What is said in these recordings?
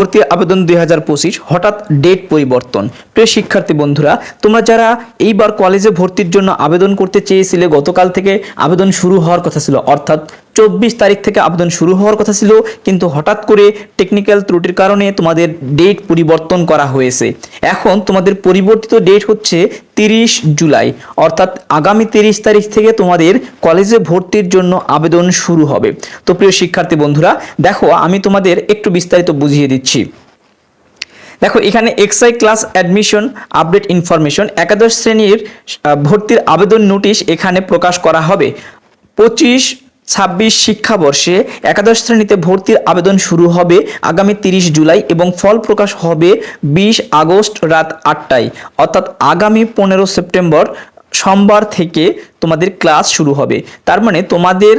ভর্তি আবেদন দুই হাজার পঁচিশ, হঠাৎ ডেট পরিবর্তন। প্রিয় শিক্ষার্থী বন্ধুরা, তোমরা যারা এইবার কলেজে ভর্তির জন্য আবেদন করতে চেয়েছিলে, গতকাল থেকে আবেদন শুরু হওয়ার কথা ছিল। অর্থাৎ চব্বিশ তারিখ থেকে আবেদন শুরু হওয়ার কথা ছিল, কিন্তু হঠাৎ করে টেকনিক্যাল ত্রুটির কারণে তোমাদের ডেট পরিবর্তন করা হয়েছে। এখন তোমাদের পরিবর্তিত ডেট হচ্ছে তিরিশ জুলাই, অর্থাৎ আগামী তিরিশ তারিখ থেকে তোমাদের কলেজে ভর্তির জন্য আবেদন শুরু হবে। তো প্রিয় শিক্ষার্থী বন্ধুরা, দেখো, আমি তোমাদের একটু বিস্তারিত বুঝিয়ে দিচ্ছি। দেখো, এখানে XI class admission update information একাদশ শ্রেণির ভর্তির আবেদন নোটিশ এখানে প্রকাশ করা হবে। পঁচিশ ছাব্বিশ শিক্ষাবর্ষে একাদশ শ্রেণীতে ভর্তির আবেদন শুরু হবে আগামী তিরিশ জুলাই এবং ফল প্রকাশ হবে বিশ আগস্ট রাত আটটায়, অর্থাৎ আগামী পনেরো সেপ্টেম্বর সোমবার থেকে তোমাদের ক্লাস শুরু হবে। তার মানে তোমাদের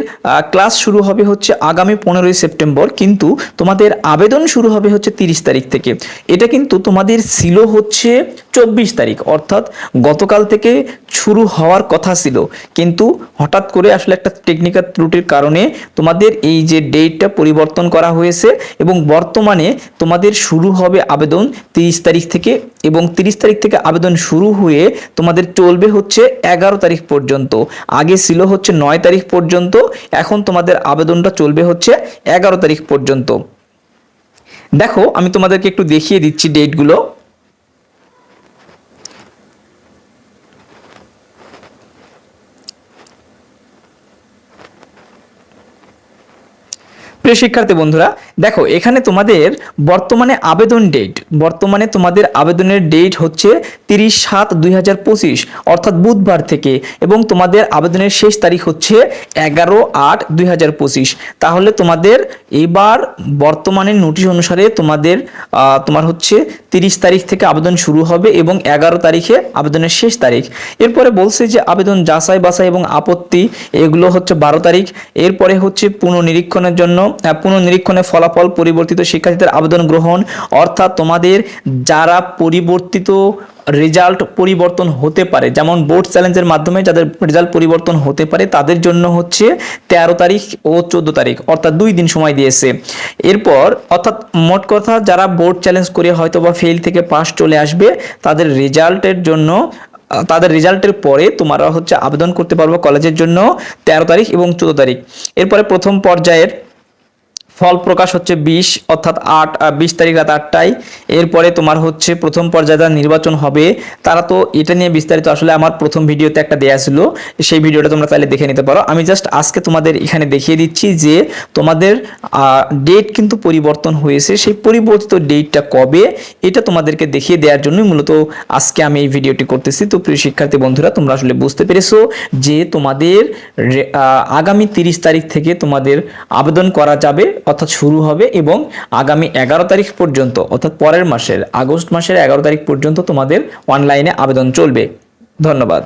ক্লাস শুরু হবে হচ্ছে আগামী পনেরোই সেপ্টেম্বর, কিন্তু তোমাদের আবেদন শুরু হবে হচ্ছে তিরিশ তারিখ থেকে। এটা কিন্তু তোমাদের ছিল হচ্ছে চব্বিশ তারিখ, অর্থাৎ গতকাল থেকে শুরু হওয়ার কথা ছিল। কিন্তু হঠাৎ করে আসলে একটা টেকনিক্যাল ত্রুটির কারণে তোমাদের এই যে ডেটটা পরিবর্তন করা হয়েছে এবং বর্তমানে তোমাদের শুরু হবে আবেদন তিরিশ তারিখ থেকে এবং তিরিশ তারিখ থেকে আবেদন শুরু হয়ে তোমাদের চলবে হচ্ছে এগারো তারিখ পর্যন্ত। আগে ছিল হচ্ছে নয় তারিখ পর্যন্ত, এখন তোমাদের আবেদনটা চলবে হচ্ছে এগারো তারিখ পর্যন্ত। দেখো, আমি তোমাদেরকে একটু দেখিয়ে দিচ্ছি ডেটগুলো প্রিয় শিক্ষার্থী বন্ধুরা, দেখো, এখানে তোমাদের বর্তমানে আবেদন ডেট বর্তমানে তোমাদের আবেদনের ডেট হচ্ছে তিরিশ সাত দুই অর্থাৎ বুধবার থেকে, এবং তোমাদের আবেদনের শেষ তারিখ হচ্ছে এগারো আট দুই তাহলে তোমাদের এবার বর্তমানে নোটিশ অনুসারে তোমাদের তোমার হচ্ছে তিরিশ তারিখ থেকে আবেদন শুরু হবে এবং এগারো তারিখে আবেদনের শেষ তারিখ। এরপরে বলছে যে আবেদন যাচাই বাছাই এবং আপত্তি, এগুলো হচ্ছে বারো তারিখ। এরপরে হচ্ছে পুনঃনিরীক্ষণের জন্য আহ, পুনঃনিরীক্ষণে ফলাফল পরিবর্তিত শিক্ষার্থীদের আবেদন গ্রহণ অর্থাৎ তোমাদের যারা পরিবর্তিত রেজাল্ট পরিবর্তন হতে পারে যেমন বোর্ড চ্যালেঞ্জের মাধ্যমে যাদের রেজাল্ট পরিবর্তন হতে পারে তাদের জন্য হচ্ছে তেরো তারিখ ও চোদ্দ তারিখ অর্থাৎ দুই দিন সময় দিয়েছে। এরপর অর্থাৎ মোট কথা যারা বোর্ড চ্যালেঞ্জ করে হয়তো বা ফেল থেকে পাস চলে আসবে তাদের রেজাল্টের জন্য তাদের রেজাল্টের পরে তোমরা হচ্ছে আবেদন করতে পারব কলেজের জন্য তেরো তারিখ এবং চোদ্দ তারিখ। এরপরে প্রথম পর্যায়ের ফল প্রকাশ হচ্ছে বিশ, অর্থাৎ আট বিশ তারিখ রাত আটটায়। এরপরে তোমার হচ্ছে প্রথম পর্যায়ে যারা নির্বাচন হবে, তারা তো এটা নিয়ে বিস্তারিত আসলে আমার প্রথম ভিডিওতে একটা দেয়া ছিল, সেই ভিডিওটা তোমরা তাহলে দেখে নিতে পারো। আমি জাস্ট আজকে তোমাদের এখানে দেখিয়ে দিচ্ছি যে তোমাদের ডেট কিন্তু পরিবর্তন হয়েছে। সেই পরিবর্তিত ডেটটা কবে, এটা তোমাদেরকে দেখিয়ে দেওয়ার জন্যই মূলত আজকে আমি এই ভিডিওটি করতেছি। তো প্রিয় শিক্ষার্থী বন্ধুরা, তোমরা আসলে বুঝতে পেরেছ যে তোমাদের আগামী তিরিশ তারিখ থেকে তোমাদের আবেদন করা যাবে অর্থাৎ শুরু হবে এবং আগামী এগারো তারিখ পর্যন্ত, অর্থাৎ পরের মাসের, আগস্ট মাসের এগারো তারিখ পর্যন্ত তোমাদের অনলাইনে আবেদন চলবে। ধন্যবাদ।